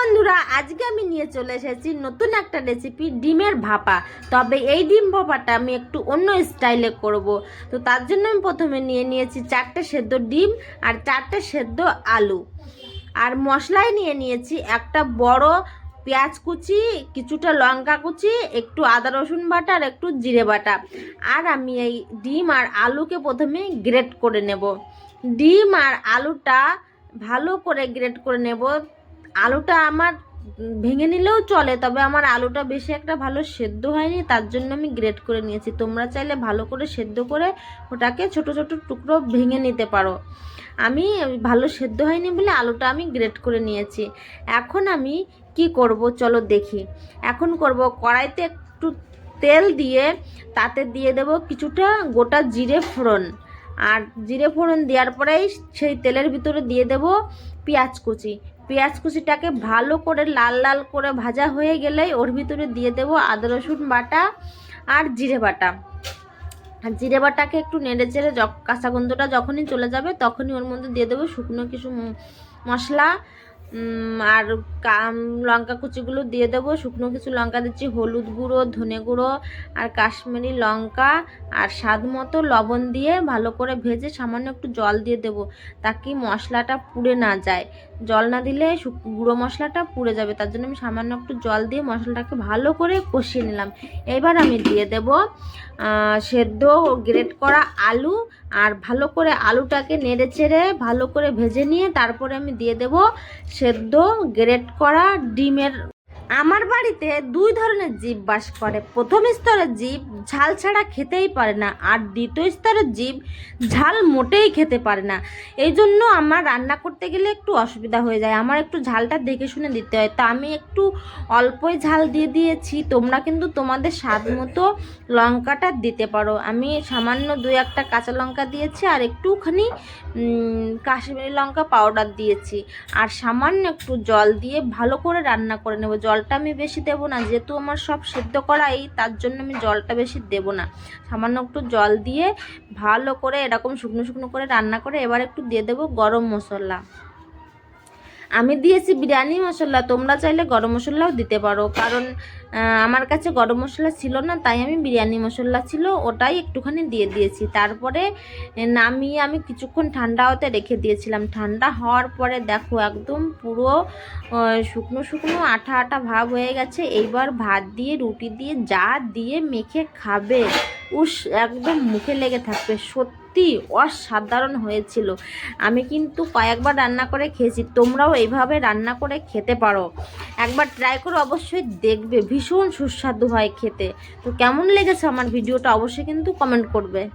বন্ধুরা, আজকে আমি নিয়ে চলে এসেছি নতুন একটা রেসিপি ডিমের ভাপা। তবে এই ডিম ভাপাটা আমি একটু অন্য স্টাইলে করব। তো তার জন্য আমি প্রথমে নিয়ে নিয়েছি চারটে সেদ্ধ ডিম আর চারটে সেদ্ধ আলু। আর মশলায় নিয়ে নিয়েছি একটা বড় পেঁয়াজ কুচি, কিছুটা লঙ্কা কুচি, একটু আদা রসুন বাটা আর একটু জিরে বাটা। আর আমি এই ডিম আর আলুকে প্রথমে গ্রেট করে নেব। ডিম আর আলুটা ভালো করে গ্রেট করে নেব। আলুটা আমার ভেঙে নিলেও চলে, তবে আমার আলুটা বেশি একটা ভালো সেদ্ধ হয়নি, তার জন্য আমি গ্রেট করে নিয়েছি। তোমরা চাইলে ভালো করে সেদ্ধ করে ওটাকে ছোট ছোট টুকরো ভেঙে নিতে পারো। আমি ভালো সেদ্ধ হয়নি বলে আলুটা আমি গ্রেট করে নিয়েছি। এখন আমি কি করব চলো দেখি। এখন করব কড়াইতে একটু তেল দিয়ে তাতে দিয়ে দেব কিছুটা গোটা জিরে ফোড়ন। আর জিরে ফোড়ন দেওয়ার পরেই সেই তেলের ভিতরে দিয়ে দেব পেঁয়াজ কুচি। পেঁয়াজ কুচিটাকে ভালো করে লাল লাল করে ভাজা হয়ে গেলেই ওর ভিতরে দিয়ে দেব আদা, রসুন বাটা আর জিরে বাটা। আর জিরে বাটাকে একটু নেড়ে চেড়ে কাঁচা গন্ধটা যখনই চলে যাবে তখনই ওর মধ্যে দিয়ে দেবো শুকনো কিছু মশলা আর কাম লঙ্কা কুচিগুলো দিয়ে দেবো, শুকনো কিছু লঙ্কা দিচ্ছি, হলুদ গুঁড়ো, ধনে গুঁড়ো, আর কাশ্মীরি লঙ্কা, আর স্বাদ মতো লবণ দিয়ে ভালো করে ভেজে সামান্য একটু জল দিয়ে দেবো তাকে মশলাটা পুড়ে না যায়। জল না দিলে গুঁড়ো মশলাটা পুড়ে যাবে। তার জন্য আমি সামান্য একটু জল দিয়ে মশলাটাকে ভালো করে কষিয়ে নিলাম। এবার আমি দিয়ে দেব সেদ্ধ গ্রেট করা আলু। আর ভালো করে আলুটাকে নেড়ে চেড়ে ভালো করে ভেজে নিয়ে তারপরে আমি দিয়ে দেব সেদ্ধ গ্রেট করা ডিমের আমার বাড়িতে দুই ধরনের জীব বাস করে। প্রথম স্তরের জীব ঝাল ছাড়া খেতেই পারে না আর দ্বিতীয় স্তরের জীব ঝাল মোটেই খেতে পারে না। এই জন্য আমার রান্না করতে গেলে একটু অসুবিধা হয়ে যায়। আমার একটু ঝালটা দেখে শুনে দিতে হয়। তা আমি একটু অল্পই ঝাল দিয়ে দিয়েছি। তোমরা কিন্তু তোমাদের স্বাদ মতো লঙ্কাটা দিতে পারো। আমি সামান্য দুই একটা কাঁচা লঙ্কা দিয়েছি আর একটুখানি কাশ্মীরি লঙ্কা পাউডার দিয়েছি। আর সামান্য একটু জল দিয়ে ভালো করে রান্না করে নেব। জলটা আমি বেশি দেব না। যেহেতু আমার সব সিদ্ধ করাই, তার জন্য আমি জলটা বেশি দেব না। সামান্য একটু জল দিয়ে ভালো করে এরকম শুকনো শুকনো করে রান্না করে এবার একটু দিয়ে দেবো গরম মশলা। আমি দিয়েছি বিরিয়ানি মশলা, তোমরা চাইলে গরম মশলাও দিতে পারো। কারণ আমার কাছে গরম মশলা ছিল না, তাই আমি বিরিয়ানি মশলা ছিল, ওটাই একটুখানি দিয়ে দিয়েছি। তারপরে নামিয়ে আমি কিছুক্ষণ ঠান্ডা হতে রেখে দিয়েছিলাম। ঠান্ডা হওয়ার পরে দেখো একদম পুরো শুকনো শুকনো আঠা আঠা ভাব হয়ে গেছে। এইবার ভাত দিয়ে, রুটি দিয়ে, যা দিয়ে মেখে খাবে। উস, একদম মুখে লেগে থাকবে। সত্যি অসাধারণ হয়েছিল। আমি কিন্তু কয়েকবার রান্না করে খেয়েছি। তোমরাও এইভাবে রান্না করে খেতে পারো। একবার ট্রাই করে অবশ্যই দেখবে। ভীষণ সুস্বাদু হয় খেতে। তো কেমন লেগেছে আমার ভিডিওটা অবশ্যই কিন্তু কমেন্ট করবে।